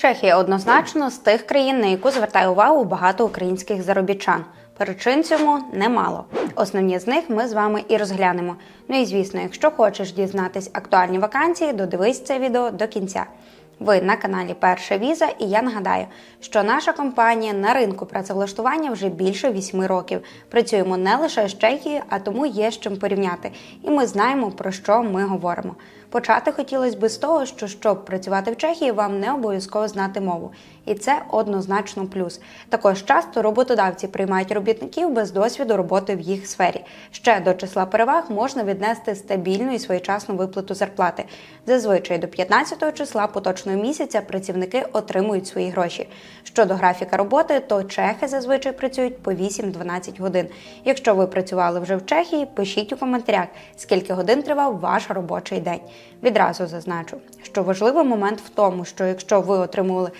Чехія однозначно з тих країн, на яку звертає увагу багато українських заробітчан. Причин цьому немало. Основні з них ми з вами і розглянемо. Ну і звісно, якщо хочеш дізнатись актуальні вакансії, додивись це відео до кінця. Ви на каналі Перша Віза, і я нагадаю, що наша компанія на ринку працевлаштування вже більше вісьми років. Працюємо не лише з Чехією, а тому є з чим порівняти. І ми знаємо про що ми говоримо. Почати хотілося б з того, що щоб працювати в Чехії, вам не обов'язково знати мову, і це однозначно плюс. Також часто роботодавці приймають робітників без досвіду роботи в їх сфері. Ще до числа переваг можна віднести стабільну і своєчасну виплату зарплати. Зазвичай до 15-го числа поточного місяця працівники отримують свої гроші. Щодо графіка роботи, то чехи зазвичай працюють по 8-12 годин. Якщо ви працювали вже в Чехії, пишіть у коментарях, скільки годин тривав ваш робочий день. Відразу зазначу, що важливий момент в тому, що якщо ви отримували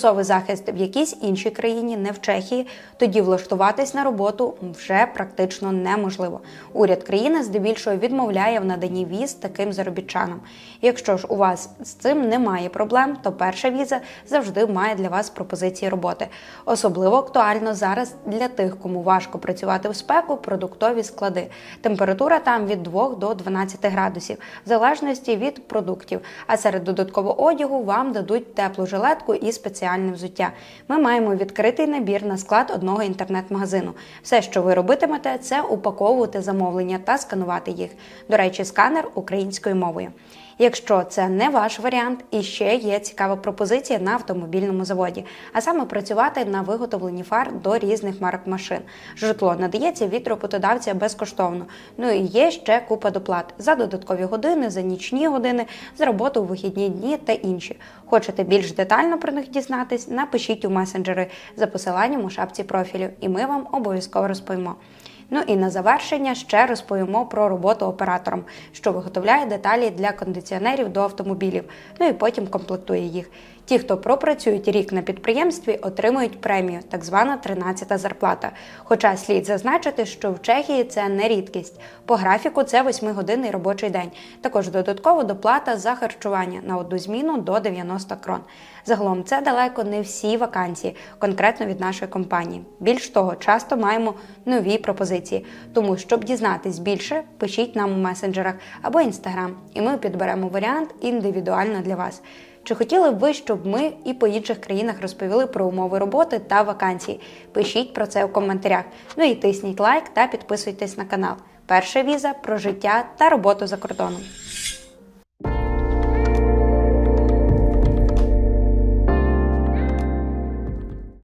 тимчасовий захист в якійсь іншій країні, не в Чехії, тоді влаштуватись на роботу вже практично неможливо. Уряд країни здебільшого відмовляє в наданні віз таким заробітчанам. Якщо ж у вас з цим немає проблем, то перша віза завжди має для вас пропозиції роботи. Особливо актуально зараз для тих, кому важко працювати в спеку, продуктові склади. Температура там від 2 до 12 градусів, в залежності від продуктів. А серед додаткового одягу вам дадуть теплу жилетку і спеціальне взуття. Ми маємо відкритий набір на склад одного інтернет-магазину. Все, що ви робитимете, це упаковувати замовлення та сканувати їх. До речі, сканер українською мовою. Якщо це не ваш варіант, і ще є цікава пропозиція на автомобільному заводі, а саме працювати на виготовленні фар до різних марок машин. Житло надається від роботодавця безкоштовно. Ну і є ще купа доплат за додаткові години, за нічні години, за роботу у вихідні дні та інші. Хочете більш детально про них дізнатись? Напишіть у месенджери за посиланням у шапці профілю, і ми вам обов'язково розповімо. Ну і на завершення ще розповімо про роботу оператором, що виготовляє деталі для кондиціонерів до автомобілів, ну і потім комплектує їх. Ті, хто пропрацюють рік на підприємстві, отримують премію, так звана 13-та зарплата. Хоча слід зазначити, що в Чехії це не рідкість. По графіку це 8-годинний робочий день. Також додатково доплата за харчування на одну зміну до 90 крон. Загалом це далеко не всі вакансії, конкретно від нашої компанії. Більш того, часто маємо нові пропозиції. Тому, щоб дізнатись більше, пишіть нам у месенджерах або інстаграм, і ми підберемо варіант індивідуально для вас. Чи хотіли б ви, щоб ми і по інших країнах розповіли про умови роботи та вакансії? Пишіть про це у коментарях. Ну і тисніть лайк та підписуйтесь на канал. Перша віза про життя та роботу за кордоном.